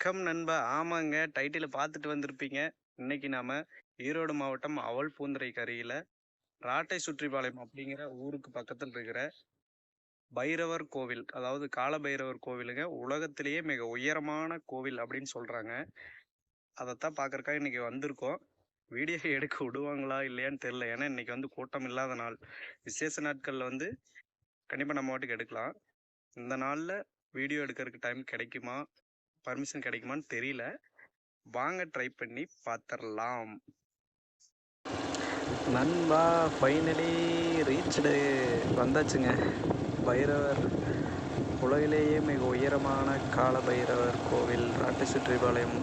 வணக்கம் நண்பா. ஆமாங்க. டைட்டில் பார்த்துட்டு வந்திருப்பீங்க. இன்னைக்கு நாம ஈரோடு மாவட்டம் அவல் பூந்துரைக்கு கரையில் ராட்டை சுற்றிப்பாளையம் அப்படிங்கிற ஊருக்கு பக்கத்தில் இருக்கிற பைரவர் கோவில் அதாவது கால பைரவர் கோவிலுங்க. உலகத்திலேயே மிக உயரமான கோவில் அப்படின்னு சொல்றாங்க. அதைத்தான் பார்க்கறக்காக இன்னைக்கு வந்திருக்கோம். வீடியோ எடுக்க விடுவாங்களா இல்லையான்னு தெரில ஏன்னா இன்னைக்கு வந்து கூட்டம் இல்லாத நாள். விசேஷ நாட்களில் வந்து கண்டிப்பாக நம்ம வாட்டுக்கு எடுக்கலாம். இந்த நாளில் வீடியோ எடுக்கிறதுக்கு டைம் கிடைக்குமா? பர்மிஷன் கிடைக்குமான்னு தெரியல. வாங்க ட்ரை பண்ணி பார்த்துடலாம் நண்பா ஃபைனலி ரீச்சடு வந்தாச்சுங்க. பைரவர். உலகிலேயே மிக உயரமான கால பைரவர் கோவில் ராட்டு சுற்றிபாளையம்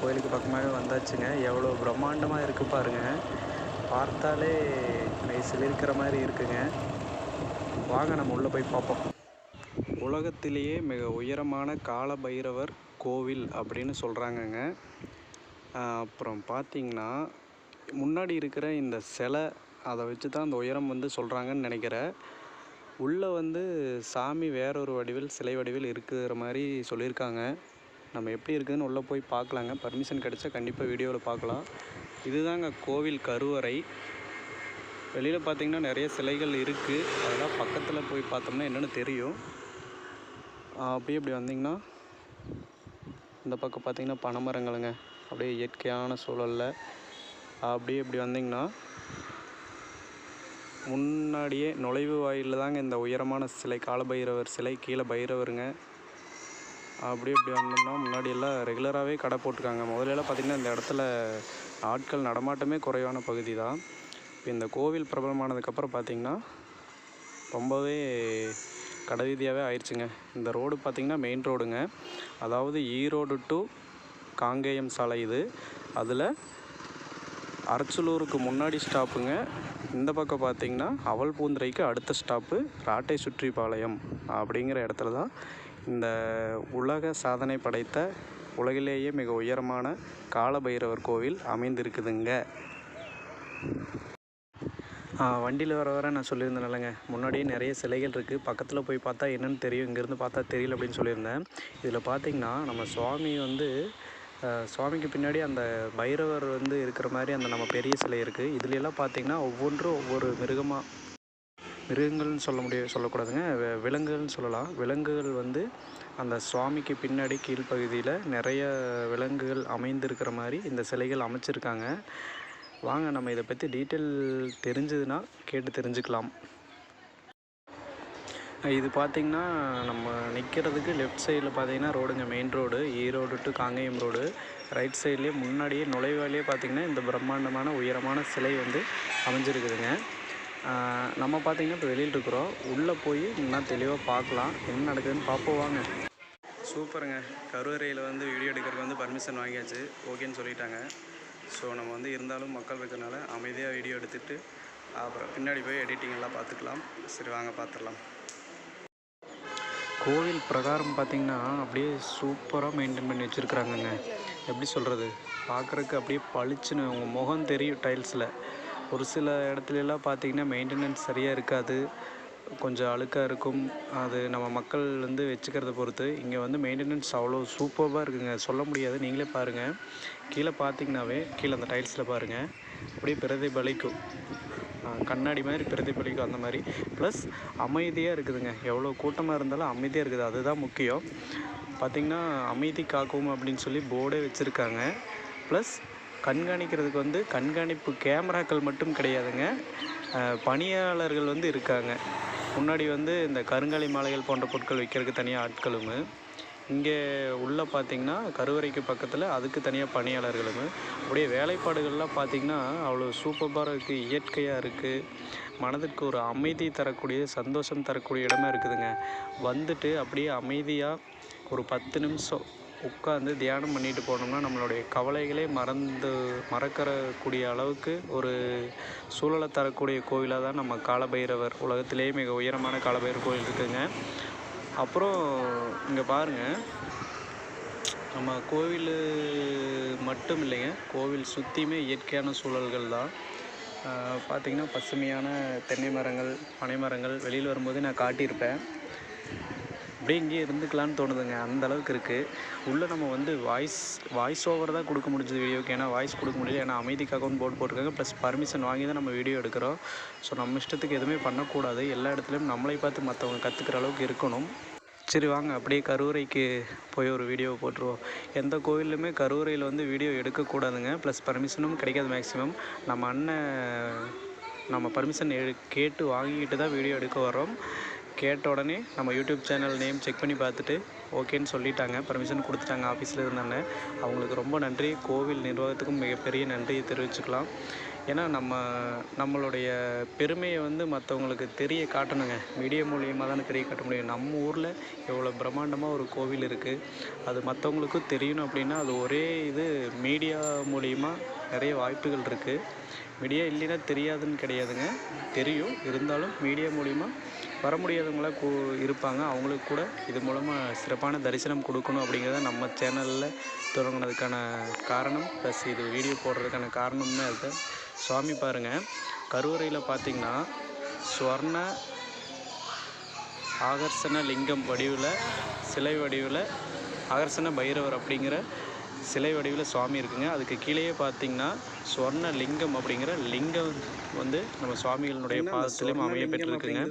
கோயிலுக்கு பக்கமாகவே வந்தாச்சுங்க. எவ்வளோ பிரம்மாண்டமாக இருக்குது பாருங்க. பார்த்தாலே மெய் இருக்கிற மாதிரி இருக்குங்க. வாங்க நம்ம உள்ளே போய் பார்ப்போம். உலகத்திலேயே மிக உயரமான கால பைரவர் கோவில் அப்படின்னு சொல்கிறாங்கங்க அப்புறம் பார்த்தீங்கன்னா முன்னாடி இருக்கிற இந்த சிலை அதை வச்சு தான் அந்த உயரம் வந்து சொல்கிறாங்கன்னு நினைக்கிறேன். உள்ளே வந்து சாமி வேறொரு வடிவில் சிலை வடிவில் இருக்கிற மாதிரி சொல்லியிருக்காங்க. நம்ம எப்படி இருக்குதுன்னு உள்ளே போய் பார்க்கலாங்க. பர்மிஷன் கிடைச்சா கண்டிப்பாக வீடியோவில் பார்க்கலாம். இதுதாங்க கோவில் கருவறை. வெளியில் பார்த்திங்கன்னா நிறைய சிலைகள் இருக்குது அதெல்லாம் பக்கத்தில் போய் பார்த்தோம்னா என்னென்னு தெரியும். அப்படியே இப்படி வந்தீங்கன்னா இந்த பக்கம் பார்த்தீங்கன்னா பனைமரங்களுங்க அப்படியே இயற்கையான சூழலில். அப்படியே இப்படி வந்தீங்கன்னா முன்னாடியே நுழைவு வாயிலில் தாங்க இந்த உயரமான சிலை காலபைரவர் சிலை கீழே பைரவருங்க. அப்படியே இப்படி வந்தோம்னா முன்னாடியெல்லாம் ரெகுலராகவே கடை போட்டிருக்காங்க. முதல்ல எல்லாம் பார்த்திங்கன்னா இந்த இடத்துல ஆட்கள் நடமாட்டமே குறைவான பகுதி தான். இப்போ இந்த கோவில் பிரபலமானதுக்கப்புறம் பார்த்திங்கன்னா ரொம்பவே கடைவீதியாகவே ஆயிடுச்சுங்க. இந்த ரோடு பார்த்திங்கன்னா மெயின் ரோடுங்க. அதாவது ஈரோடு டு காங்கேயம் சாலை இது. அதில் அரச்சலூருக்கு முன்னாடி ஸ்டாப்புங்க இந்த பக்கம் பார்த்திங்கன்னா அவல்பூந்துரைக்கு அடுத்த ஸ்டாப்பு ராட்டை சுற்றிப்பாளையம் அப்படிங்கிற இடத்துல தான் இந்த உலக சாதனை படைத்த உலகிலேயே மிக உயரமான காலபைரவர் கோவில் அமைந்திருக்குதுங்க. வண்டியில் வர வர நான் சொல்லியிருந்தேன்லங்க. முன்னாடியே நிறைய சிலைகள் இருக்குது பக்கத்தில் போய் பார்த்தா என்னென்னு தெரியும். இங்கேருந்து பார்த்தா தெரியல அப்படின்னு சொல்லியிருந்தேன். இதில் பார்த்தீங்கன்னா நம்ம சுவாமி வந்து சுவாமிக்கு பின்னாடி அந்த பைரவர் வந்து இருக்கிற மாதிரி அந்த நம்ம பெரிய சிலை இருக்குது இதுலெல்லாம் பார்த்திங்கன்னா ஒவ்வொன்றும் ஒவ்வொரு மிருகமாக மிருகங்கள்னு சொல்ல முடிய சொல்லக்கூடாதுங்க. விலங்குகள்னு சொல்லலாம். விலங்குகள் வந்து அந்த சுவாமிக்கு பின்னாடி கீழ்ப்பகுதியில் நிறைய விலங்குகள் அமைந்திருக்கிற மாதிரி இந்த சிலைகள் அமைச்சிருக்காங்க. வாங்க நம்ம இதை பற்றி டீட்டெயில் தெரிஞ்சதுன்னா கேட்டு தெரிஞ்சுக்கலாம். இது பார்த்திங்கன்னா நம்ம நிற்கிறதுக்கு லெஃப்ட் சைடில் பார்த்தீங்கன்னா ரோடுங்க main road Erode to Kangeyam road right சைட்லேயே முன்னாடியே நுழைவாலே பார்த்திங்கன்னா இந்த பிரம்மாண்டமான உயரமான சிலை வந்து அமைஞ்சிருக்குதுங்க. நம்ம பார்த்திங்கன்னா இப்போ வெளியில் இருக்கிறோம். உள்ளே போய் இன்னும் தெளிவாக பார்க்கலாம். என்ன நடக்குதுன்னு பார்ப்போம் வாங்க. சூப்பருங்க. கருவறையில் வந்து வீடியோ எடுக்கிறதுக்கு வந்து பர்மிஷன் வாங்கியாச்சு. ஓகேன்னு சொல்லிட்டாங்க. ஸோ நம்ம வந்து இருந்தாலும் மக்கள் இருக்கிறனால அமைதியாக வீடியோ எடுத்துகிட்டு அப்புறம் பின்னாடி போய் எடிட்டிங் எல்லாம் பார்த்துக்கலாம். சரி வாங்க பார்த்துடலாம். கோவில் பிரகாரம் பார்த்திங்கன்னா அப்படியே சூப்பராக மெயின்டைன் பண்ணி வச்சுருக்குறாங்கங்க. எப்படி சொல்கிறது பார்க்குறக்கு அப்படியே பளிச்சுன்னு உங்கள் முகம் தெரியும் டைல்ஸில் ஒரு சில இடத்துல எல்லாம் பார்த்தீங்கன்னா மெயின்டெனன்ஸ் சரியாக இருக்காது. கொஞ்சம் அழுக்காக இருக்கும். அது நம்ம மக்கள் வந்து வச்சுக்கிறத பொறுத்து இங்கே வந்து மெயின்டெனன்ஸ் அவ்வளோ சூப்பராக இருக்குங்க. சொல்ல முடியாது. நீங்களே பாருங்கள் கீழே பார்த்தீங்கன்னாவே கீழே அந்த டைல்ஸில் பாருங்கள் அப்படியே பிரதிபலிக்கும். கண்ணாடி மாதிரி பிரதிபலிக்கும் அந்த மாதிரி. ப்ளஸ் அமைதியாக இருக்குதுங்க. எவ்வளோ கூட்டமாக இருந்தாலும் அமைதியாக இருக்குது. அதுதான் முக்கியம். பார்த்திங்கன்னா அமைதி காக்கவும் அப்படின்னு சொல்லி போர்டே வச்சுருக்காங்க. ப்ளஸ் கண்காணிக்கிறதுக்கு வந்து கண்காணிப்பு கேமராக்கள் மட்டும் கிடையாதுங்க. பணியாளர்கள் வந்து இருக்காங்க. முன்னாடி வந்து இந்த கருங்காலி மாலைகள் போன்ற பொருட்கள் விற்கிறதுக்கு தனியாக ஆட்களும் இங்கே உள்ளே பார்த்தீங்கன்னா கருவறைக்கு பக்கத்தில் அதுக்கு தனியாக பணியாளர்களும் அப்படியே வேலைப்பாடுகள்லாம் பார்த்திங்கன்னா அவ்வளோ சூப்பராக இருக்குது இயற்கையாக இருக்குது மனதிற்கு ஒரு அமைதி தரக்கூடிய சந்தோஷம் தரக்கூடிய இடமா இருக்குதுங்க. வந்துட்டு அப்படியே அமைதியாக ஒரு பத்து நிமிஷம் உட்காந்து தியானம் பண்ணிட்டு போனோம்னா நம்மளுடைய கவலைகளே மறந்து மறக்கக்கூடிய அளவுக்கு ஒரு சூழலை தரக்கூடிய கோவிலாக தான் நம்ம காலபைரவர். உலகத்திலேயே மிக உயரமான காலபைரவர் கோயில் இருக்குதுங்க அப்புறம் இங்கே பாருங்கள் நம்ம கோவில் மட்டும் இல்லைங்க. கோவில் சுற்றியுமே இயற்கையான சூழல்கள் தான். பார்த்திங்கன்னா பசுமையான தென்னை மரங்கள் பனை மரங்கள் வெளியில் வரும்போது நான் காட்டியிருப்பேன். அப்படியே இங்கேயே இருந்துக்கலான்னு தோணுதுங்க. அந்த அளவுக்கு இருக்குது உள்ளே நம்ம வந்து வாய்ஸ் வாய்ஸ் ஓவர் தான் கொடுக்க முடிஞ்சது வீடியோக்கு ஏன்னா வாய்ஸ் கொடுக்க முடியல. ஏன்னா அமைதிக்காகவும் போர்டு போட்டிருக்காங்க. ப்ளஸ் பர்மிஷன் வாங்கி தான் நம்ம வீடியோ எடுக்கிறோம். ஸோ நம்ம இஷ்டத்துக்கு எதுவுமே பண்ணக்கூடாது. எல்லா இடத்துலையும் நம்மளை பார்த்து மற்றவங்க கற்றுக்கிற அளவுக்கு இருக்கணும். சரி வாங்க. அப்படியே கருவறைக்கு போய் ஒரு வீடியோ போட்டுருவோம். எந்த கோவிலுமே கருவறையில் வந்து வீடியோ எடுக்கக்கூடாதுங்க. ப்ளஸ் பர்மிஷனும் கிடைக்காது மேக்ஸிமம் நம்ம அண்ணன் நம்ம பர்மிஷன் எடு கேட்டு வாங்கிக்கிட்டு தான் வீடியோ எடுக்க வரோம் கேட்ட உடனே நம்ம யூடியூப் சேனல் நேம் செக் பண்ணி பார்த்துட்டு ஓகேன்னு சொல்லிட்டாங்க. பர்மிஷன் கொடுத்துட்டாங்க ஆஃபீஸில் இருந்தாங்க அவங்களுக்கு ரொம்ப நன்றி. கோவில் நிர்வாகத்துக்கும் மிகப்பெரிய நன்றியை தெரிவிச்சுக்கலாம். ஏன்னா நம்ம நம்மளுடைய பெருமையை வந்து மற்றவங்களுக்கு தெரிய காட்டணுங்க. மீடியா மூலியமாக தானே தெரிய காட்ட முடியும். நம்ம ஊரில் எவ்வளோ பிரம்மாண்டமாக ஒரு கோவில் இருக்குது அது மற்றவங்களுக்கும் தெரியணும் அப்படின்னா அது ஒரே இது மீடியா மூலியமா நிறைய வாய்ப்புகள் இருக்குது மீடியா இல்லைன்னா தெரியாதுன்னு கிடையாதுங்க. தெரியும். இருந்தாலும் மீடியா மூலிமா வர முடியாதவங்களாம் கூ இருப்பாங்க. அவங்களுக்கு கூட இது மூலமாக சிறப்பான தரிசனம் கொடுக்கணும் அப்படிங்கிறத நம்ம சேனலில் தொடங்கினதுக்கான காரணம். ப்ளஸ் இது வீடியோ போடுறதுக்கான காரணம்னு அது சுவாமி பாருங்கள் கருவறையில் பார்த்தீங்கன்னா ஸ்வர்ண ஆகர்ஷண லிங்கம் வடிவில் சிலை வடிவில் ஆகர்ஷண பைரவர் அப்படிங்கிற சிலை வடிவில் சுவாமி இருக்குங்க. அதுக்கு கீழேயே பார்த்தீங்கன்னா ஸ்வர்ண லிங்கம் அப்படிங்கிற லிங்கம் வந்து நம்ம சுவாமிகளுடைய பாதத்திலையும் அமைய பெற்றிருக்குங்க.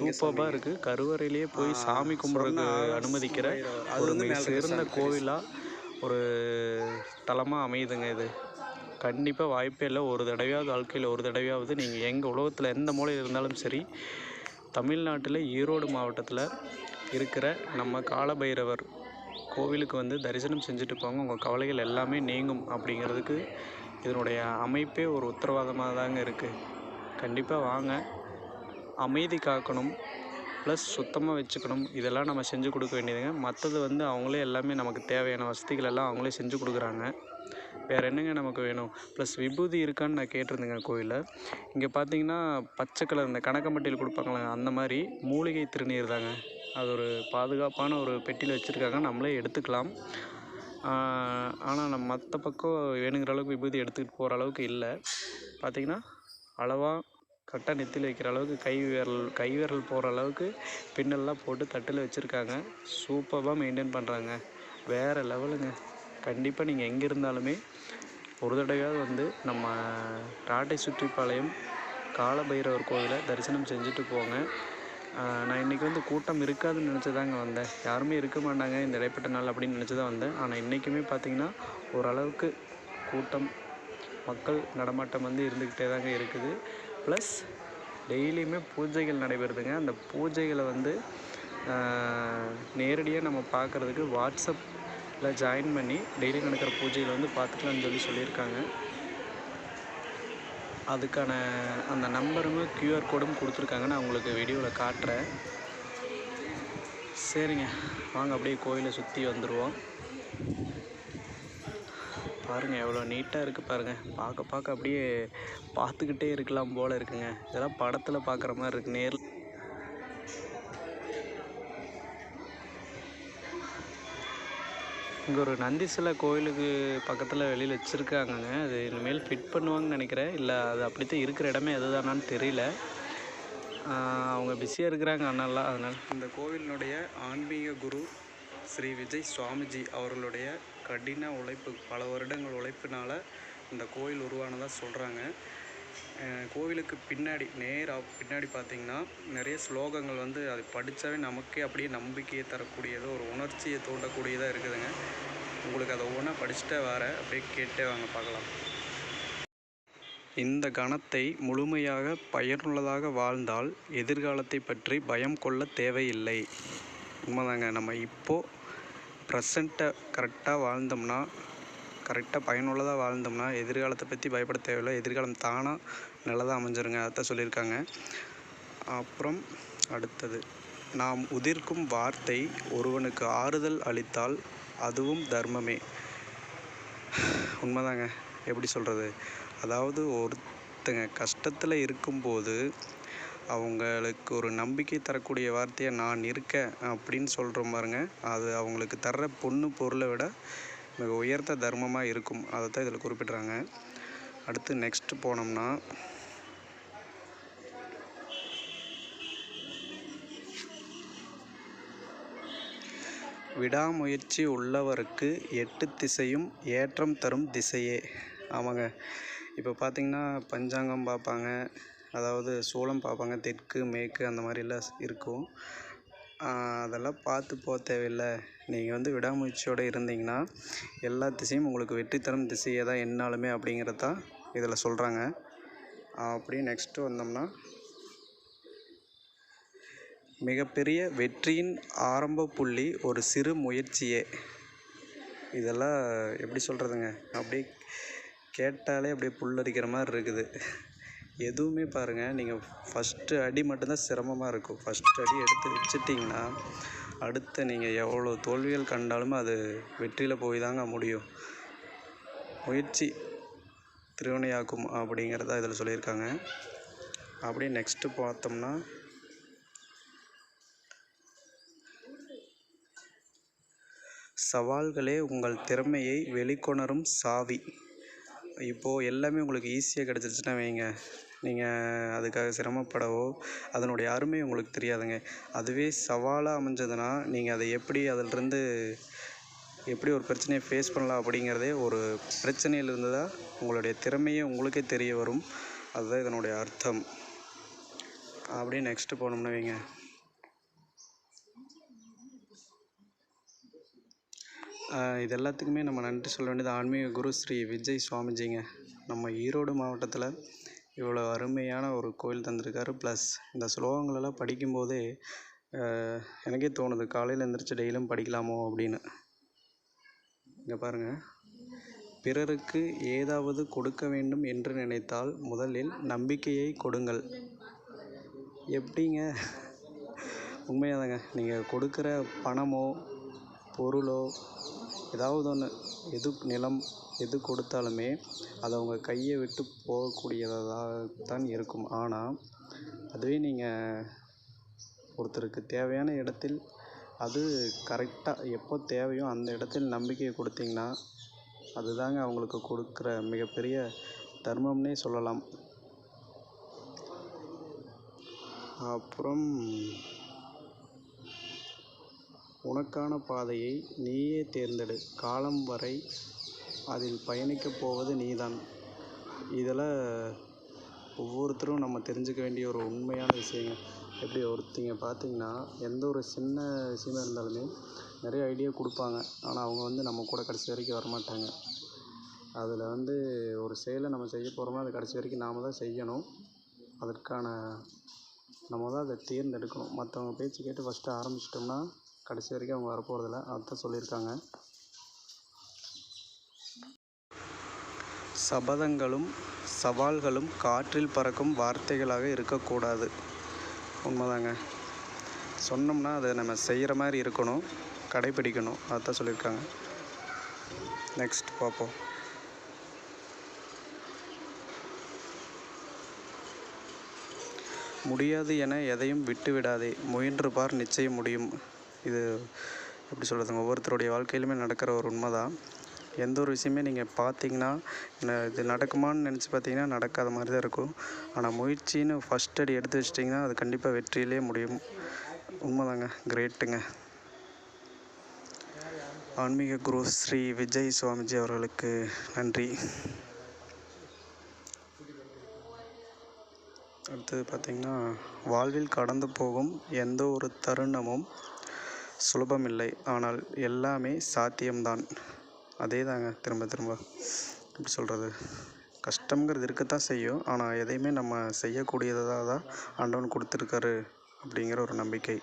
சூப்பராக இருக்குது கருவறையிலேயே போய் சாமி கும்பிட்றதுக்கு அனுமதிக்கிற ஒரு மிக சிறந்த கோவிலாக ஒரு தலமாக அமையுதுங்க இது. கண்டிப்பாக வாய்ப்பே இல்லை. ஒரு தடவையாவது வாழ்க்கையில் ஒரு தடவையாவது நீங்கள் எங்கள் உலகத்தில் எந்த மூலையில் இருந்தாலும் சரி தமிழ்நாட்டில் ஈரோடு மாவட்டத்தில் இருக்கிற நம்ம காலபைரவர் கோவிலுக்கு வந்து தரிசனம் செஞ்சுட்டு போங்க உங்கள் கவலைகள் எல்லாமே நீங்கும் அப்படிங்கிறதுக்கு இதனுடைய அமைப்பே ஒரு உத்தரவாதமாக தாங்க இருக்குது கண்டிப்பாக வாங்க. அமைதி காக்கணும் ப்ளஸ் சுத்தமாக வச்சுக்கணும். இதெல்லாம் நம்ம செஞ்சு கொடுக்க வேண்டியதுங்க. மற்றது வந்து அவங்களே எல்லாமே நமக்கு தேவையான வசதிகள் எல்லாம் அவங்களே செஞ்சு கொடுக்குறாங்க. வேறு என்னங்க நமக்கு வேணும்? ப்ளஸ் விபூதி இருக்கான்னு நான் கேட்டிருந்தேங்க கோயிலில் இங்கே பார்த்தீங்கன்னா பச்சை கலர் இந்த கணக்கம்பட்டியில் கொடுப்பாங்களே அந்த மாதிரி மூலிகை திருநீர் தாங்க. அது ஒரு பாதுகாப்பான ஒரு பெட்டியில் வச்சுருக்காங்க. நம்மளே எடுத்துக்கலாம். ஆனால் நம்ம மற்ற பக்கம் வேணுங்கிற அளவுக்கு விபூதி எடுத்துக்கிட்டு போகிற அளவுக்கு இல்லை. பார்த்திங்கன்னா அளவாக கரெக்டாக நெத்தியில் வைக்கிற அளவுக்கு கை விரல் கை விரல் போகிற அளவுக்கு பின்னல்லாம் போட்டு தட்டில் வச்சுருக்காங்க. சூப்பராக மெயின்டைன் பண்ணுறாங்க வேறு லெவலுங்க. கண்டிப்பாக நீங்கள் எங்கே இருந்தாலுமே ஒரு தடவையாவது வந்து நம்ம ராட்டை சுற்றிப்பாளையம் காலபைரவர் கோவிலை தரிசனம் செஞ்சுட்டு போங்க. நான் இன்றைக்கி வந்து கூட்டம் இருக்காதுன்னு நினச்சி தாங்க வந்தேன். யாருமே இருக்க மாட்டாங்க இந்த இடைப்பட்ட நாள் அப்படின்னு நினச்சி தான் வந்தேன். ஆனால் இன்றைக்குமே பார்த்தீங்கன்னா ஓரளவுக்கு கூட்டம் மக்கள் நடமாட்டம் வந்து இருந்துக்கிட்டே தாங்க இருக்குது. ப்ளஸ் டெய்லியுமே பூஜைகள் நடைபெறுதுங்க. அந்த பூஜைகளை வந்து நேரடியாக நம்ம பார்க்குறதுக்கு வாட்ஸ்அப்பில் ஜாயின் பண்ணி டெய்லி நடக்கிற பூஜைகளை வந்து பார்த்துக்கலாம்னு சொல்லி சொல்லியிருக்காங்க. அதுக்கான அந்த நம்பரும் கியூஆர் கோடும் கொடுத்துருக்காங்க நான் உங்களுக்கு வீடியோவில் காட்டுறேன். சரிங்க. வாங்க அப்படியே கோயிலை சுற்றி வந்துடுவோம் பாருங்கள் எவ்வளோ நீட்டாக இருக்குது பாருங்கள் பார்க்க பார்க்க அப்படியே பார்த்துக்கிட்டே இருக்கலாம் போல் இருக்குங்க. இதெல்லாம் படத்தில் பார்க்குற மாதிரி இருக்குது நேரில் இங்கே ஒரு நந்தி சிலை கோயிலுக்கு பக்கத்தில் வெளியில் வச்சுருக்காங்கங்க. அது இனிமேல் ஃபிட் பண்ணுவாங்கன்னு நினைக்கிறேன். இல்லை அது அப்படித்தான் இருக்கிற இடமே அதுதானான்னு தெரியல. அவங்க பிஸியாக இருக்கிறாங்க அண்ணெல்லாம் அதனால். இந்த கோவிலினுடைய ஆன்மீக குரு ஸ்ரீ விஜய் சுவாமிஜி அவர்களுடைய கடின உழைப்பு பல வருடங்கள் உழைப்பினால் இந்த கோயில் உருவானதாக சொல்கிறாங்க கோவிலுக்கு பின்னாடி நேராக பின்னாடி பார்த்திங்கன்னா நிறைய ஸ்லோகங்கள் வந்து அது படித்தாவே நமக்கே அப்படியே நம்பிக்கையை தரக்கூடியதோ ஒரு உணர்ச்சியை தூண்டக்கூடியதாக இருக்குதுங்க. உங்களுக்கு அதை ஒவ்வொன்றா படிச்சுட்டே வர அப்படியே கேட்டே வாங்க பார்க்கலாம். இந்த கணத்தை முழுமையாக பயனுள்ளதாக வாழ்ந்தால் எதிர்காலத்தை பற்றி பயம் கொள்ள தேவையில்லை. உண்மைதாங்க. நம்ம இப்போது ப்ரெசண்ட்டை கரெக்டாக வாழ்ந்தோம்னா கரெக்டாக பயனுள்ளதாக வாழ்ந்தோம்னா எதிர்காலத்தை பற்றி பயப்பட தேவையில்லை. எதிர்காலம் தானாக நல்லதாக அமைஞ்சிருங்க அதான் சொல்லியிருக்காங்க. அப்புறம் அடுத்தது நாம் உதிர்க்கும் வார்த்தை ஒருவனுக்கு ஆறுதல் அளித்தால் அதுவும் தர்மமே. உண்மைதாங்க எப்படி சொல்கிறது அதாவது ஒருத்தங்க கஷ்டத்தில் இருக்கும்போது அவங்களுக்கு ஒரு நம்பிக்கை தரக்கூடிய வார்த்தையை நான் இருக்கேன் அப்படின்னு சொல்கிறோம் பாருங்க அது அவங்களுக்கு தர்ற பொண்ணு பொருளை விட மிக உயர்ந்த தர்மமாக இருக்கும். அதை தான் இதில் குறிப்பிட்றாங்க. அடுத்து நெக்ஸ்ட் போனோம்னா விடாமுயற்சி உள்ளவருக்கு எட்டு திசையும் ஏற்றம் தரும் திசையே. ஆமாங்க. இப்போ பார்த்திங்கன்னா பஞ்சாங்கம் பார்ப்பாங்க. அதாவது சூளம் பார்ப்பாங்க. தெற்கு மேற்கு அந்த மாதிரிலாம் இருக்கும். அதெல்லாம் பார்த்து போக தேவையில்ல. நீங்கள் வந்து விடாமுயற்சியோடு இருந்தீங்கன்னா எல்லா திசையும் உங்களுக்கு வெற்றி தரும் திசையே தான் என்னாலுமே அப்படிங்கிறதான் இதில் சொல்கிறாங்க அப்படியே நெக்ஸ்ட்டு வந்தோம்னா மிகப்பெரிய வெற்றியின் ஆரம்ப புள்ளி ஒரு சிறு முயற்சியே. இதெல்லாம் எப்படி சொல்கிறதுங்க அப்படியே கேட்டாலே அப்படியே புல்லரிக்கிற மாதிரி இருக்குது. எதுவுமே பாருங்கள் நீங்கள் ஃபஸ்ட்டு அடி மட்டும்தான் சிரமமாக இருக்கும். ஃபஸ்ட் அடி எடுத்து வச்சிட்டிங்கன்னா அடுத்த நீங்கள் எவ்வளோ தோல்விகள் கண்டாலுமே அது வெற்றியில் போய் தாங்க முடியும். முயற்சி திருவினையாக்கும் அப்படிங்கிறத இதில் சொல்லியிருக்காங்க. அப்படியே நெக்ஸ்ட்டு பார்த்தோம்னா சவால்களே உங்கள் திறமையை வெளிக்கொணரும் சாவி. இப்போது எல்லாமே உங்களுக்கு ஈஸியாக கிடச்சிருச்சுன்னா வைங்க. நீங்கள் அதுக்காக சிரமப்படவோ அதனுடைய அருமை உங்களுக்கு தெரியாதுங்க. அதுவே சவாலாக அமைஞ்சதுன்னா நீங்கள் அதை எப்படி அதிலிருந்து எப்படி ஒரு பிரச்சனையை ஃபேஸ் பண்ணலாம் அப்படிங்கிறதே ஒரு பிரச்சனையிலிருந்து தான் உங்களுடைய திறமையே உங்களுக்கே தெரிய வரும். அதுதான் இதனுடைய அர்த்தம். அப்படியே நெக்ஸ்ட்டு போனோம்னா வைங்க. இது எல்லாத்துக்குமே நம்ம நன்றி சொல்ல வேண்டியது ஆன்மீக குரு ஸ்ரீ விஜய் சுவாமிஜிங்க. நம்ம ஈரோடு மாவட்டத்தில் இவ்வளோ அருமையான ஒரு கோயில் தந்திருக்காரு. ப்ளஸ் இந்த ஸ்லோகங்களெல்லாம் படிக்கும்போதே எனக்கே தோணுது காலையில் எழுந்திரிச்சு டெய்லியும் படிக்கலாமோ அப்படின்னு. இங்கே பாருங்கள் பிறருக்கு ஏதாவது கொடுக்க வேண்டும் என்று நினைத்தால் முதலில் நம்பிக்கையை கொடுங்கள். எப்படிங்க? உண்மையாதாங்க. நீங்கள் கொடுக்குற பணமோ பொருளோ ஏதாவது ஒன்று எது நிலம் எது கொடுத்தாலுமே அது அவங்க கையை விட்டு போகக்கூடியதாக தான் இருக்கும். ஆனால் அதுவே நீங்கள் ஒருத்தருக்கு தேவையான இடத்தில் அது கரெக்டாக எப்போ தேவையோ அந்த இடத்தில் நம்பிக்கையை கொடுத்தீங்கன்னா அதுதாங்க அவங்களுக்கு கொடுக்குற மிகப்பெரிய தர்மம்னே சொல்லலாம். அப்புறம் உனக்கான பாதையை நீயே தேர்ந்தெடு. காலம் வரை அதில் பயணிக்கப் போவது நீதான். இதில் ஒவ்வொருத்தரும் நம்ம தெரிஞ்சுக்க வேண்டிய ஒரு உண்மையான விஷயங்க. எப்படி ஒருத்தங்க பார்த்தீங்கன்னா எந்த ஒரு சின்ன விஷயமா இருந்தாலுமே நிறைய ஐடியா கொடுப்பாங்க. ஆனால் அவங்க வந்து நம்ம கூட கடைசி வரைக்கும் வரமாட்டாங்க. அதில் வந்து ஒரு செயலை நம்ம செய்ய போகிறோமோ அது கடைசி வரைக்கும் நாம் தான் செய்யணும். அதற்கான நம்ம தான் அதை தேர்ந்தெடுக்கணும். மற்றவங்க பேச்சு கேட்டு ஃபஸ்ட்டு ஆரம்பிச்சிட்டோம்னா கடைசி வரைக்கும் அவங்க வரப்போகிறதில்ல அதுதான் சொல்லியிருக்காங்க. சபதங்களும் சவால்களும் காற்றில் பறக்கும் வார்த்தைகளாக இருக்கக்கூடாது. உண்மைதாங்க. சொன்னோம்னா அதை நம்ம செய்கிற மாதிரி இருக்கணும் கடைப்பிடிக்கணும். அதுதான் சொல்லியிருக்காங்க. நெக்ஸ்ட் பார்ப்போம். முடியாது என எதையும் விட்டுவிடாதே. முயன்று பார் நிச்சயம் முடியும். இது எப்படி சொல்கிறதுங்க ஒவ்வொருத்தருடைய வாழ்க்கையிலுமே நடக்கிற ஒரு உண்மை தான் எந்த ஒரு விஷயமே நீங்கள் பார்த்தீங்கன்னா இது நடக்குமான்னு நினச்சி பார்த்தீங்கன்னா நடக்காத மாதிரி தான் இருக்கும். ஆனால் முயற்சின்னு ஃபஸ்ட் அடி எடுத்து வச்சிட்டிங்கன்னா அது கண்டிப்பாக வெற்றியிலே முடியும். உண்மைதாங்க. கிரேட்டுங்க ஆன்மீக குரு ஸ்ரீ விஜய் சுவாமிஜி அவர்களுக்கு நன்றி. அடுத்தது பார்த்திங்கன்னா வாழ்வில் கடந்து போகும் எந்த ஒரு தருணமும் சுலபமில்லை. ஆனால் எல்லாமே சாத்தியம்தான். அதே தாங்க திரும்ப திரும்ப எப்படி சொல்கிறது கஷ்டங்கிறது இருக்கத்தான் செய்யும். ஆனால் எதையுமே நம்ம செய்யக்கூடியதாக தான் ஆண்டவன் கொடுத்துருக்காரு அப்படிங்கிற ஒரு நம்பிக்கை.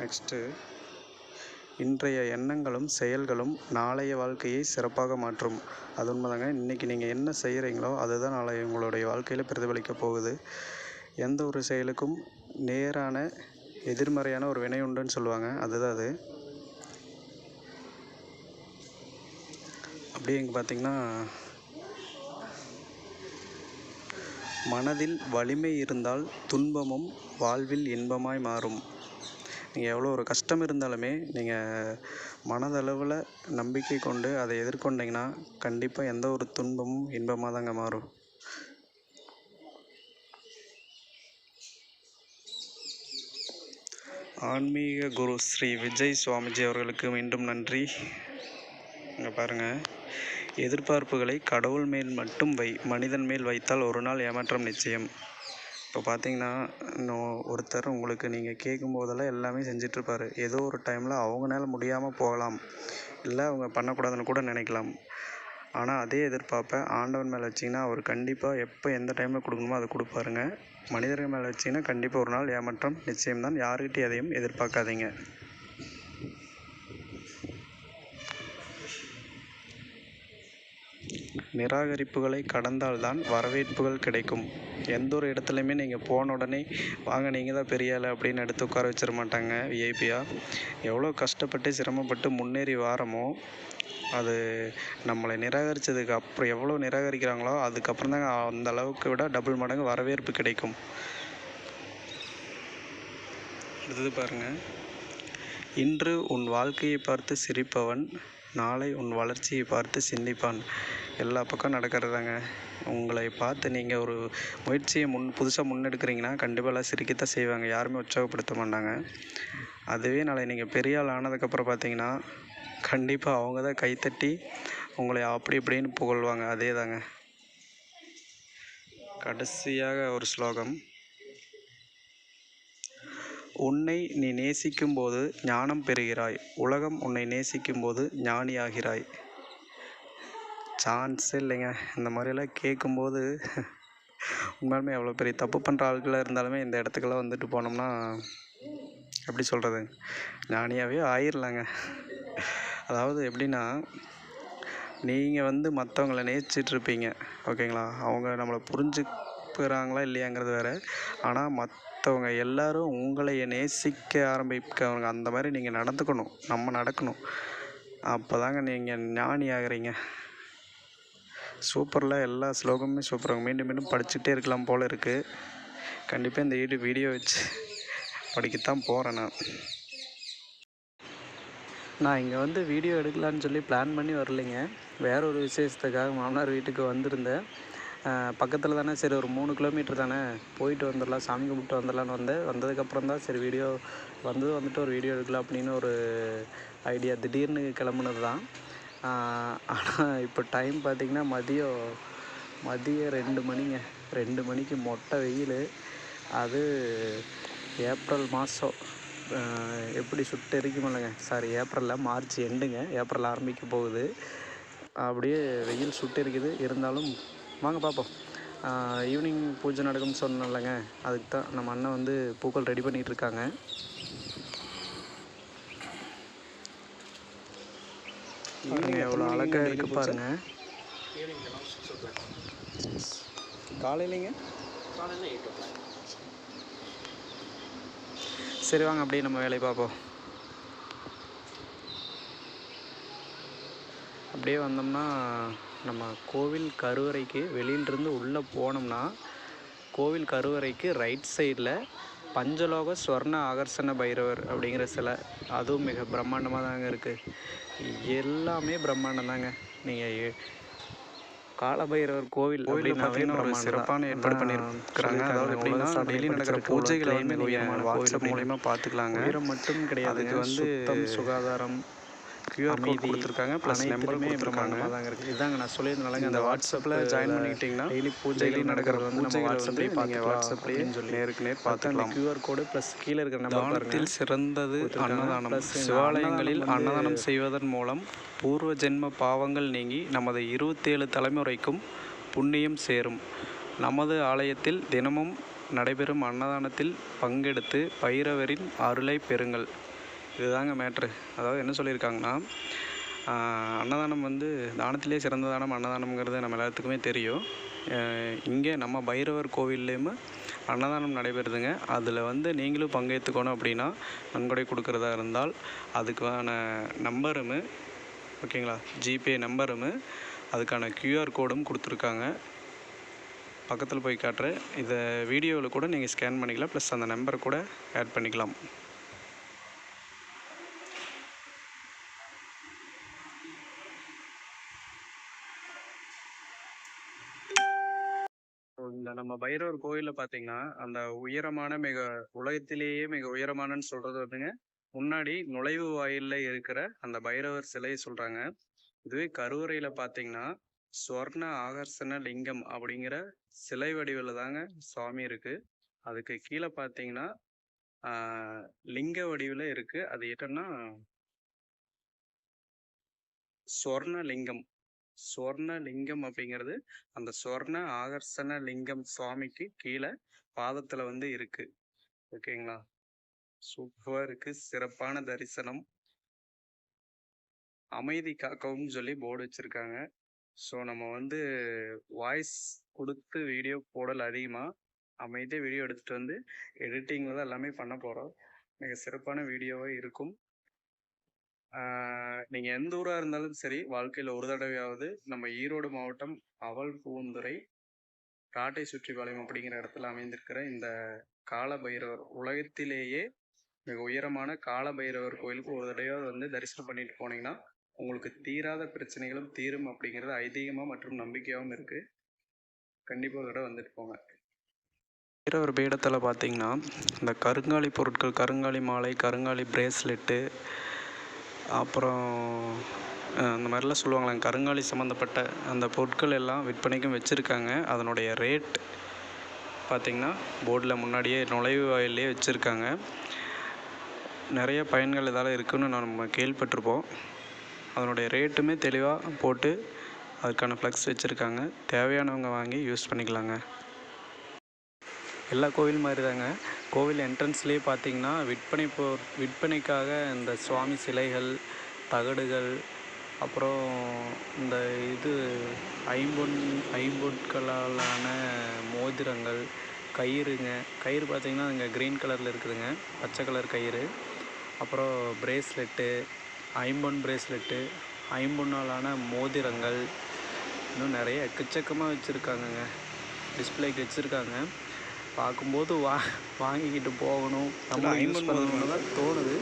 நெக்ஸ்ட்டு இன்றைய எண்ணங்களும் செயல்களும் நாளைய வாழ்க்கையை சிறப்பாக மாற்றும். அது உண்மைதாங்க. இன்றைக்கி நீங்கள் என்ன செய்கிறீங்களோ அதுதான் நாளை உங்களுடைய வாழ்க்கையில் பிரதிபலிக்க போகுது. எந்த ஒரு செயலுக்கும் நேரான எதிர்மறையான ஒரு வினை உண்டுன்னு சொல்லுவாங்க. அதுதான் அது. அப்படியே இங்கே பார்த்தீங்கன்னா மனதில் வலிமை இருந்தால் துன்பமும் வாழ்வில் இன்பமாய் மாறும். நீங்கள் எவ்வளோ ஒரு கஷ்டம் இருந்தாலுமே நீங்கள் மனதளவில் நம்பிக்கை கொண்டு அதை எதிர்கொண்டீங்கன்னா கண்டிப்பாக எந்த ஒரு துன்பமும் இன்பமாக தாங்க மாறும். ஆன்மீக குரு ஸ்ரீ விஜய் சுவாமிஜி அவர்களுக்கு மீண்டும் நன்றி. இங்கே பாருங்கள் எதிர்பார்ப்புகளை கடவுள் மேல் மட்டும் வை மனிதன் மேல் வைத்தால் ஒரு நாள் ஏமாற்றம் நிச்சயம். இப்போ பார்த்தீங்கன்னா இன்னும் ஒருத்தர் உங்களுக்கு நீங்கள் கேட்கும் போதெல்லாம் எல்லாமே செஞ்சிட்ருப்பாரு. ஏதோ ஒரு டைமில் அவங்களால முடியாமல் போகலாம். இல்லை அவங்க பண்ணக்கூடாதுன்னு கூட நினைக்கலாம். ஆனால் அதே எதிர்பார்ப்பை ஆண்டவன் மேலே வச்சிங்கன்னா அவர் கண்டிப்பாக எப்போ எந்த டைமில் கொடுக்கணுமோ அதை கொடுப்பாருங்க. மனிதர்கள் மேலே வச்சிங்கன்னா கண்டிப்பாக ஒரு நாள் ஏமாற்றம் நிச்சயம்தான். யாருக்கிட்டையும் எதையும் எதிர்பார்க்காதீங்க. நிராகரிப்புகளை கடந்தால்தான் வரவேற்புகள் கிடைக்கும். எந்த ஒரு இடத்துலையுமே நீங்கள் போன உடனே வாங்க நீங்கள் தான் பெரிய ஆள் அப்படின்னு எடுத்து உட்கார வச்சிட மாட்டாங்க விஐபியாக எவ்வளோ கஷ்டப்பட்டு சிரமப்பட்டு முன்னேறி வாரமோ அது நம்மளை நிராகரித்ததுக்கு அப்புறம் எவ்வளோ நிராகரிக்கிறாங்களோ அதுக்கப்புறம் தாங்க அந்த அளவுக்கு விட டபுள் மடங்கு வரவேற்பு கிடைக்கும். அடுத்தது பாருங்கள் இன்று உன் வாழ்க்கையை பார்த்து சிரிப்பவன் நாளை உன் வளர்ச்சியை பார்த்து சிந்திப்பான். எல்லா பக்கம் நடக்கிறதாங்க. உங்களை பார்த்து நீங்கள் ஒரு முயற்சியை முன் புதுசாக முன்னெடுக்கிறீங்கன்னா கண்டிப்பாக எல்லாம் சிரிக்கத்தான் செய்வாங்க. யாருமே உற்சாகப்படுத்த மாட்டாங்க. அதுவே நாளை நீங்கள் பெரிய ஆள் ஆனதுக்கப்புறம் பார்த்தீங்கன்னா கண்டிப்பாக அவங்க தான் கைத்தட்டி உங்களை அப்படி இப்படின்னு புகழ்வாங்க. அதே தாங்க கடைசியாக ஒரு ஸ்லோகம். உன்னை நீ நேசிக்கும்போது ஞானம் பெறுகிறாய். உலகம் உன்னை நேசிக்கும்போது ஞானியாகிறாய். சான்ஸே இல்லைங்க. இந்த மாதிரியெல்லாம் கேட்கும்போது உண்மையாலுமே எவ்வளோ பெரிய தப்பு பண்ணுற ஆட்களாக இருந்தாலுமே இந்த இடத்துக்கெல்லாம் வந்துட்டு போனோம்னா எப்படி சொல்கிறது ஞானியாகவே ஆயிடலாங்க அதாவது எப்படின்னா நீங்கள் வந்து மற்றவங்கள நேசிச்சிட்ருப்பீங்க. ஓகேங்களா? அவங்க நம்மளை புரிஞ்சுக்கிறாங்களா இல்லையாங்கிறது வேறு. ஆனால் மற்றவங்க எல்லாரும் உங்களை நேசிக்க ஆரம்பிக்கவங்க அந்த மாதிரி நீங்கள் நடந்துக்கணும். நம்ம நடக்கணும். அப்போ தாங்க நீங்கள் ஞானி ஆகுறீங்க சூப்பரில் எல்லா ஸ்லோகமுமே சூப்பராக மீண்டும் மீண்டும் படிச்சுட்டே இருக்கலாம் போல் இருக்குது கண்டிப்பாக இந்த யூடியூப் வீடியோ வச்சு படிக்கத்தான் போகிறேன் நான். நான் இங்கே வந்து வீடியோ எடுக்கலான்னு சொல்லி பிளான் பண்ணி வரலைங்க. வேற ஒரு விசேஷத்துக்காக மாமனார் வீட்டுக்கு வந்திருந்தேன். பக்கத்தில் தானே சரி ஒரு மூணு கிலோமீட்டர் தானே. போயிட்டு வந்துடலாம் சாமி கும்பிட்டு வந்துடலான்னு வந்தேன். வந்ததுக்கப்புறம் தான் சரி வீடியோ வந்தது வந்துட்டு ஒரு வீடியோ எடுக்கலாம் அப்படின்னு ஒரு ஐடியா. திடீர்னு கிளம்புனது தான் ஆனால் இப்போ டைம் பார்த்திங்கன்னா மதியம் மதியம் ரெண்டு மணிங்க. ரெண்டு மணிக்கு மொட்டை வெயில். அது ஏப்ரல் மாதம் எப்படி சுட்டு இல்லைங்க சாரி ஏப்ரலில் மார்ச் எண்டுங்க. ஏப்ரல் ஆரம்பிக்க போகுது. அப்படியே வெயில் சுட்டு இருக்குது இருந்தாலும் வாங்க பார்ப்போம் ஈவினிங் பூஜை நடக்கும்னு சொன்னோம்லங்க அதுக்கு தான் நம்ம அண்ணன் வந்து பூக்கள் ரெடி பண்ணிகிட்டு இருக்காங்க. பாருங்க எவ்வளோ அழகாக இருக்கு பாருங்க. காலையிலங்க? சரி வாங்க அப்படியே நம்ம வேலையை பார்ப்போம். அப்படியே வந்தோம்னா நம்ம கோவில் கருவறைக்கு வெளியிலிருந்து உள்ளே போனோம்னா கோவில் கருவறைக்கு ரைட் சைடில் பஞ்சலோக ஸ்வர்ண ஆகர்ஷண பைரவர் அப்படிங்கிற சிலை. அதுவும் மிக பிரம்மாண்டமாக தாங்க இருக்குது எல்லாமே பிரம்மாண்டம் தாங்க. நீங்கள் காலபைரவர் கோவில் பார்த்தீங்கன்னா ஒரு சிறப்பான ஏற்பாடு பண்ணியிருக்கிறாங்க. அதாவது எப்படின்னா டெய்லி நடக்கிற பூஜைகளை வாட்ஸ்அப் மூலிமா பார்த்துக்கலாங்க. உயரம் மட்டும் கிடையாது வந்து சுகாதாரம் கியூஆர் கோட் கொடுத்துருக்காங்க ப்ளஸ் நம்பர் அனைத்துமே கொடுத்துருக்காங்க. பிரம்மாண்டமாக தாங்க இருக்குது இதாங்க நான் சொல்லியிருந்தாங்க இந்த வாட்ஸ்அப்பில் ஜாயின் பண்ணிக்கிட்டிங்கன்னா டெய்லி பூஜை டெய்லி நடக்கிற வந்து நம்ம வாட்ஸ்அப்லேயே நீங்கள் வாட்ஸ்அப்லேயே சொல்லி. நேருக்கு நேர் அந்த பார்த்துக்கலாம். கியூஆர் கோடு ப்ளஸ் கீழே இருக்கிற நம்பர் சிறந்தது. அன்னதானம். சிவாலயங்களில் அன்னதானம் செய்வதன் மூலம் பூர்வ ஜென்ம பாவங்கள் நீங்கி நமது இருபத்தேழு தலைமுறைக்கும் புண்ணியம் சேரும். நமது ஆலயத்தில் தினமும் நடைபெறும் அன்னதானத்தில் பங்கெடுத்து பைரவரின் அருளை பெறுங்கள். இதுதாங்க மேட்ரு. அதாவது என்ன சொல்லியிருக்காங்கன்னா அன்னதானம் வந்து தானத்திலே சிறந்த தானம் அன்னதானம்ங்கிறது நம்ம எல்லாத்துக்குமே தெரியும். இங்கே நம்ம பைரவர் கோவில்லையுமே அன்னதானம் நடைபெறுதுங்க. அதில் வந்து நீங்களும் பங்கேற்றுக்கணும் அப்படின்னா நன்கொடை கொடுக்குறதா இருந்தால் அதுக்கான நம்பருமு ஓகேங்களா ஜிபே நம்பருமு அதுக்கான கியூஆர் கோடும் கொடுத்துருக்காங்க. பக்கத்தில் போய் காட்டுறேன். இதை வீடியோவில் கூட நீங்கள் ஸ்கேன் பண்ணிக்கலாம் ப்ளஸ் அந்த நம்பரை கூட ஆட் பண்ணிக்கலாம் இந்த நம்ம பைரவர் கோயில்ல பாத்தீங்கன்னா அந்த உயரமான மிக உலகத்திலேயே மிக உயரமானன்னு சொல்றது வந்துங்க, முன்னாடி நுழைவு வாயில்ல இருக்கிற அந்த பைரவர் சிலையை சொல்றாங்க. இதுவே கருவறையில பார்த்தீங்கன்னா, சொர்ண ஆகர்ஷண லிங்கம் அப்படிங்கிற சிலை வடிவில் தாங்க சுவாமி இருக்கு. அதுக்கு கீழே பார்த்தீங்கன்னா, லிங்க வடிவில் இருக்கு. அது என்னன்னா சொர்ண லிங்கம். சொர்ண லிங்கம் அப்படிங்கிறது, அந்த சொர்ண ஆகர்ஷண லிங்கம் சுவாமிக்கு கீழ பாதத்துல வந்து இருக்கு. ஓகேங்களா? சூப்பரா இருக்கு. சிறப்பான தரிசனம். அமைதி காக்கவும் சொல்லி போர்டு வச்சிருக்காங்க. ஸோ நம்ம வந்து வாய்ஸ் கொடுத்து வீடியோ போடல் அதிகமா. அமைதியாக வீடியோ எடுத்துட்டு வந்து எடிட்டிங்கில் தான் எல்லாமே பண்ண போறோம். மிக சிறப்பான வீடியோவா இருக்கும். நீங்க எந்த ஊரா இருந்தாலும் சரி, வாழ்க்கையில ஒரு தடவையாவது நம்ம ஈரோடு மாவட்டம் அவல் அவல்பூந்துறை, ராட்டை சுற்றிப்பாளையம் அப்படிங்கிற இடத்துல அமைந்திருக்கிற இந்த கால பைரவர் உலகத்திலேயே மிக உயரமான கால பைரவர் கோயிலுக்கு ஒரு தடவையாவது வந்து தரிசனம் பண்ணிட்டு போனீங்கன்னா, உங்களுக்கு தீராத பிரச்சனைகளும் தீரும் அப்படிங்கிறது ஐதீகமா மற்றும் நம்பிக்கையாகவும் இருக்கு. கண்டிப்பாக ஒரு தடவ வந்துட்டு போங்க. பைரவர் பீடத்தில் பார்த்தீங்கன்னா, இந்த கருங்காலி பொருட்கள், கருங்காலி மாலை, கருங்காலி பிரேஸ்லெட்டு, அப்புறம் அந்த மாதிரிலாம் சொல்லுவாங்களாங்க கருங்காலி சம்மந்தப்பட்ட அந்த பொருட்கள் எல்லாம் விற்பனைக்கும் வச்சுருக்காங்க அதனுடைய ரேட் பார்த்திங்கன்னா போர்டில் முன்னாடியே நுழைவு வாயிலே வச்சுருக்காங்க நிறைய பயன்கள் இதால இருக்குன்னு நம்ம கேள்விப்பட்டிருப்போம். அதனுடைய ரேட்டுமே தெளிவாக போட்டு, அதுக்கான ஃப்ளெக்ஸ் வச்சுருக்காங்க தேவையானவங்க வாங்கி யூஸ் பண்ணிக்கலாங்க. எல்லா கோவில் மாதிரி தாங்க. கோவில் என்ட்ரன்ஸ்லேயே பார்த்தீங்கன்னா, விற்பனை போ விற்பனைக்காக இந்த சுவாமி சிலைகள், தகடுகள், அப்புறம் இந்த இது ஐம்பொன் ஐம்பொற்களாலான மோதிரங்கள், கயிறுங்க. கயிறு பார்த்திங்கன்னா இங்கே கிரீன் கலரில் இருக்குதுங்க. பச்சை கலர் கயிறு. அப்புறம் பிரேஸ்லெட்டு, ஐம்பொன் பிரேஸ்லெட்டு, ஐம்பொன்னாலான மோதிரங்கள், இன்னும் நிறைய எக்கச்சக்கமாக வச்சுருக்காங்கங்க டிஸ்ப்ளேக்கு வச்சுருக்காங்க பார்க்கும்போது வா வாங்கிக்கிட்டு போகணும், நம்மளும் யூஸ் பண்ணணும்னு தான் தோணுது.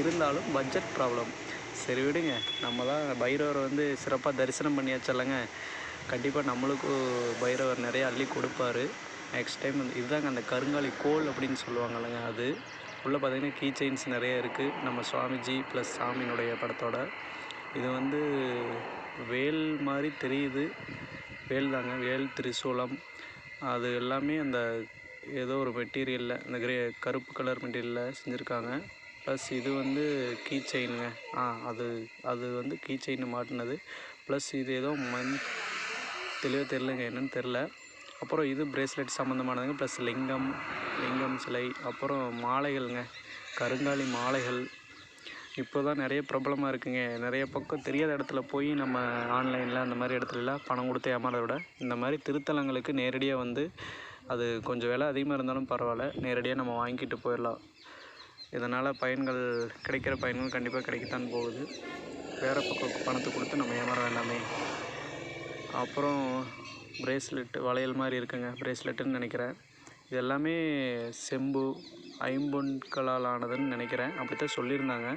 இருந்தாலும் பட்ஜெட் ப்ராப்ளம். சரி விடுங்க. நம்ம தான் பைரவர வந்து சிறப்பா தரிசனம் பண்ணியாச்சல்லங்க. கண்டிப்பா நம்மளுக்கும் பைரவர் நெறைய அள்ளி குடுப்பாரு. நெக்ஸ்ட் டைம் வந்து இதுதாங்க அந்த கருங்காலி கோல் அப்படின்னு சொல்லுவாங்கல்லங்க அது. உள்ள பார்த்தீங்கன்னா, கீ செயின்ஸ் நெறைய இருக்கு. நம்ம சுவாமிஜி பிளஸ் சாமியினுடைய படத்தோட. இது வந்து வேல் மாரி தெரியுது. வேல் தாங்க. வேல், திரிசூலம் அது எல்லாமே அந்த ஏதோ ஒரு மெட்டீரியலில் இந்த கிரே கருப்பு கலர் மெட்டீரியலில் செஞ்சுருக்காங்க ப்ளஸ் இது வந்து கீ செயினுங்க. ஆ அது அது வந்து கீ செயின் மாட்டினது ப்ளஸ் இது ஏதோ மண் தெளிவாக தெரியலங்க என்னென்னு தெரில அப்புறம் இது பிரேஸ்லெட் சம்மந்தமானதுங்க. ப்ளஸ் லிங்கம், லிங்கம் சிலை, அப்புறம் மாலைகள்ங்க. கருங்காலி மாலைகள். இப்போ தான் நிறைய பிரபலமாக இருக்குங்க. நிறைய பக்கம் தெரியாத இடத்துல போய் நம்ம ஆன்லைனில் அந்த மாதிரி இடத்துலலாம் பணம் கொடுத்து ஏமாறத விட, இந்த மாதிரி திருத்தலங்களுக்கு நேரடியாக வந்து, அது கொஞ்சம் விலை அதிகமா இருந்தாலும் பரவால்ல. நேரடியா நம்ம வாங்கிட்டு போயிரலாம். இதனால பயன்கள் கிடைக்கிற பயன்கள் கண்டிப்பா கிடைக்கத்தான் போகுது. வேற பக்கம் பணத்த குடுத்து நம்ம ஏமாற வேண்டாமே. அப்புறம் பிரேஸ்லெட் வளையல் மாரி இருக்குங்க. பிரேஸ்லெட்டுன்னு நெனைக்கிறேன். இது எல்லாமே செம்பு, ஐம்பொன்களால் ஆனதுன்னு நெனைக்கிறேன். அப்படித்தான் சொல்லியிருந்தாங்க.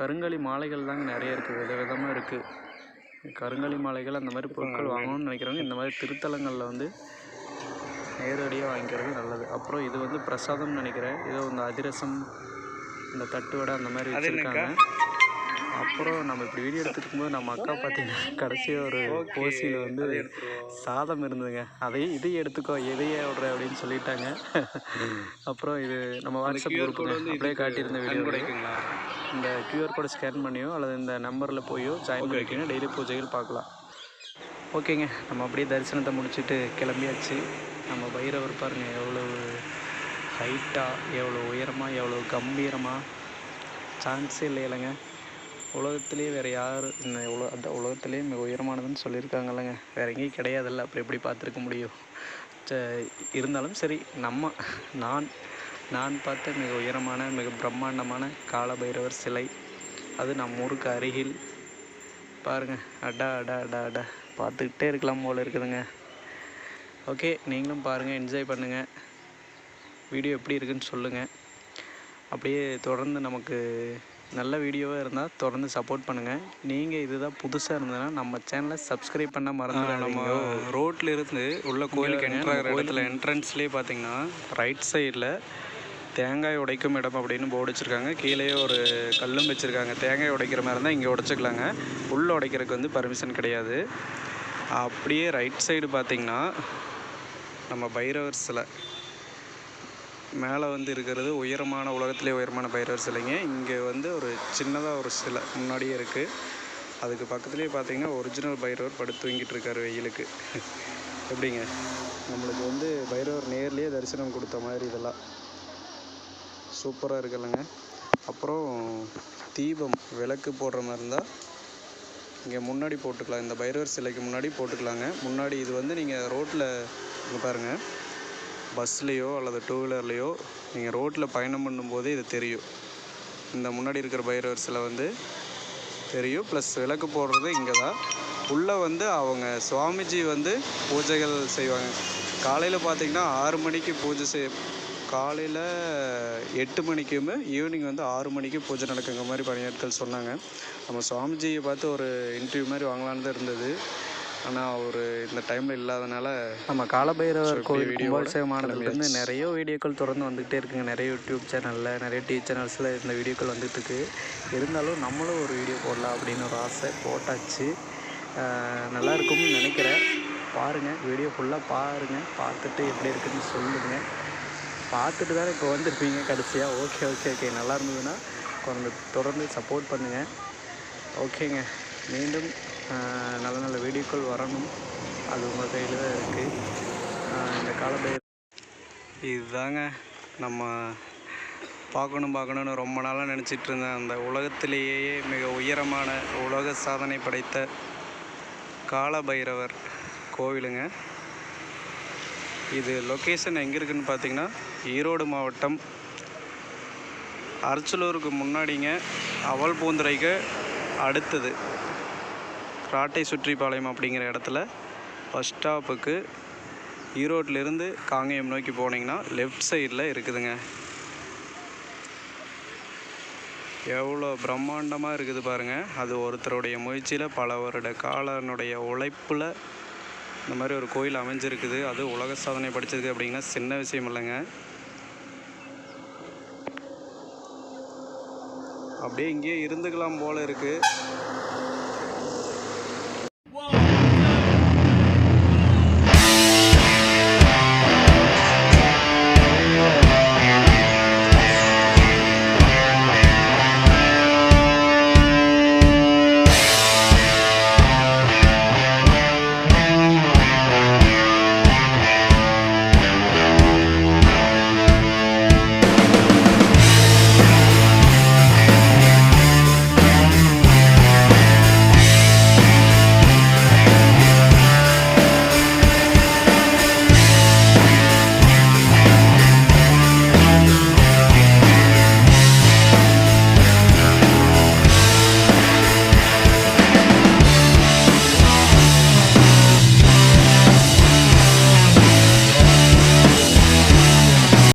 கருங்காலி மாலைகள் தாங்க நெறைய இருக்கு. விதவிதமா இருக்கு. கருங்காலி மாலைகள் அந்த மாரி பொருட்கள் வாங்கணும்னு நெனைக்கிறவங்க, இந்த மாரி திருத்தலங்கள்ல வந்து நேரடியா வாங்கிக்கிறது நல்லது. அப்புறம் இது வந்து பிரசாதம்னு நெனைக்கிறேன். ஏதோ இந்த அதிரசம், இந்த தட்டு வடை அந்த மாரி வச்சிருக்காங்க. அப்புறம் நம்ம இப்படி வீடியோ எடுத்துட்டு இருக்கும்போது நம்ம அக்கா பார்த்தீங்கன்னா, கடைசியா ஒரு ஓசியில வந்து சாதம் இருந்ததுங்க. அதையும் இதையும் எடுத்துக்கோ, எதைய விடுற அப்படின்னு சொல்லிட்டாங்க. அப்புறம் இது நம்ம வாட்ஸ்அப் குரூப்புங்க. அப்படியே காட்டியிருந்த வீடியோவே. இந்த கியூஆர் கோட ஸ்கேன் பண்ணியோ அல்லது இந்த நம்பர்ல போயோ ஜாயின் பண்ணிட்டீங்கன்னா, டெய்லி பூஜைகள் பார்க்கலாம். ஓகேங்க. நம்ம அப்படியே தரிசனத்த முடிச்சுட்டு கிளம்பியாச்சு. நம்ம பைரவர் பாருங்க எவ்வளவு ஹைட்டாக எவ்வளோ உயரமாக எவ்வளோ கம்பீரமாக சான்ஸே இல்லைங்க உலகத்துலேயே வேறு யாரு இந்த உலக அந்த உலகத்துலேயே மிக உயரமானதுன்னு சொல்லியிருக்காங்கல்லங்க. வேற எங்கேயும் கிடையாதுல்ல. அப்புறம் எப்படி பார்த்துருக்க முடியும்? ச இருந்தாலும் சரி, நம்ம நான் நான் பார்த்த மிக உயரமான, மிக பிரம்மாண்டமான கால பைரவர் சிலை. அது நம்ம ஊருக்கு அருகில். பாருங்க. அடா அடா அடா அடா! பார்த்துக்கிட்டே இருக்கலாம் போல் இருக்குதுங்க. ஓகே. நீங்களும் பாருங்க. என்ஜாய் பண்ணுங்க. வீடியோ எப்படி இருக்குன்னு சொல்லுங்க. அப்படியே தொடர்ந்து நமக்கு நல்ல வீடியோவாக இருந்தால் தொடர்ந்து சப்போர்ட் பண்ணுங்கள் நீங்கள் இதுதான் புதுசாக இருந்ததுன்னா நம்ம சேனலை சப்ஸ்கிரைப் பண்ண நம்ம மறந்துடாதீங்க ரோட்ல இருந்து உள்ள கோயிலுக்கு என்ட்ரு ஆகிற நம்ம இடத்துல என்ட்ரன்ஸ்லேயே பார்த்தீங்கன்னா ரைட் சைடில் தேங்காய் உடைக்கும் இடம் அப்படின்னு போர்டு வச்சுருக்காங்க கீழேயே ஒரு கல்லும் வச்சுருக்காங்க தேங்காய் உடைக்கிற மாதிரி இருந்தால் இங்கே உடைச்சிக்கலாங்க உள்ளே உடைக்கிறதுக்கு வந்து பர்மிஷன் கிடையாது அப்படியே ரைட் சைடு பார்த்தீங்கன்னா நம்ம பைரவர் சிலை. மேலே வந்து இருக்கிறது உயரமான உலகத்திலே உயரமான பைரவர் சிலைங்க. இங்கே வந்து ஒரு சின்னதாக ஒரு சிலை முன்னாடியே இருக்குது அதுக்கு பக்கத்துலேயே பார்த்தீங்கன்னா ஒரிஜினல் பைரவர் படுத்து தூங்கிட்டு இருக்காரு வெயிலுக்கு. எப்படிங்க? நம்மளுக்கு வந்து பைரவர் நேர்லேயே தரிசனம் கொடுத்த மாதிரி இதெல்லாம். சூப்பராக இருக்குல்லங்க. அப்புறம் தீபம் விளக்கு போடுற மாதிரி இருந்தால் இங்கே முன்னாடி போட்டுக்கலாம். இந்த பைரவர் சிலைக்கு முன்னாடி போட்டுக்கலாங்க. முன்னாடி இது வந்து நீங்கள் ரோட்டில் இங்கே பாருங்கள் பஸ்லேயோ அல்லது டூ வீலர்லேயோ நீங்கள் ரோட்டில் பயணம் பண்ணும்போதே இது தெரியும். இந்த முன்னாடி இருக்கிற பைரவர் சிலை வந்து தெரியும். ப்ளஸ் விளக்கு போடுறது இங்கே தான் உள்ளே வந்து அவங்க சுவாமிஜி வந்து பூஜைகள் செய்வாங்க. காலையில் பார்த்தீங்கன்னா ஆறு மணிக்கு பூஜை செய் காலையில் எட்டு மணிக்குமே ஈவினிங் வந்து ஆறு மணிக்கு பூஜை நடக்குங்க மாதிரி பணியாட்கள் சொன்னாங்க. நம்ம சுவாமிஜியை பார்த்து ஒரு இன்டர்வியூ மாதிரி வாங்கலான்னு தான் இருந்தது. ஆனால் அவர் இந்த டைமில் இல்லாதனால நம்ம காலபைரவர் கோவில் கும்பாபிஷேகமானதுலேருந்து நிறைய வீடியோக்கள் தொடர்ந்து வந்துகிட்டே இருக்குங்க. நிறைய யூடியூப் சேனலில் நிறைய டிவி சேனல்ஸில் இந்த வீடியோக்கள் வந்துட்டு இருக்கு இருந்தாலும் நம்மளும் ஒரு வீடியோ போடலாம் அப்படின்னு ஒரு ஆசை போட்டாச்சு. ஆஹ் நல்லா இருக்கும்னு நினைக்கிறேன். பாருங்கள் வீடியோ ஃபுல்லாக பாருங்கள் பார்த்துட்டு எப்படி இருக்குன்னு சொல்லுங்கள் பார்த்துட்டு தானே இப்போ வந்திருப்பீங்க கடைசியாக ஓகே ஓகே ஓகே நல்லா இருந்ததுன்னா கொஞ்சம் தொடர்ந்து சப்போர்ட் பண்ணுங்கள் ஓகேங்க மீண்டும் நல்ல நல்ல வீடியோக்கள் வரணும். அது உங்கள் கையில் தான் இருக்குது இந்த காலத்தில் இதுதாங்க நம்ம பார்க்கணும் பார்க்கணுன்னு ரொம்ப நாளாக நினச்சிட்டு இருந்தேன் அந்த உலகத்திலேயே மிக உயரமான உலக சாதனை படைத்த காலபைரவர் கோவிலுங்க. இது லொக்கேஷன் எங்கே இருக்குதுன்னு பார்த்தீங்கன்னா ஈரோடு மாவட்டம். அரச்சலூருக்கு முன்னாடிங்க அவல் பூந்துரைக்கு அடுத்தது. ராட்டை சுற்றிப்பாளையம் அப்படிங்கிற இடத்துல பஸ் ஸ்டாப்புக்கு ஈரோட்டிலேருந்து காங்கேயம் நோக்கி போனீங்கன்னா லெஃப்ட் சைடில் இருக்குதுங்க. எவ்வளோ பிரம்மாண்டமாக இருக்குது பாருங்கள் அது ஒருத்தருடைய முயற்சியில் பல வருட காலனுடைய உழைப்பில் இந்த மாதிரி ஒரு கோயில் அமைஞ்சிருக்குது. அது உலக சாதனை படித்தது அப்படிங்கன்னா சின்ன விஷயம் இல்லைங்க. அப்படியே இங்கேயே இருந்துக்கலாம் போல இருக்குது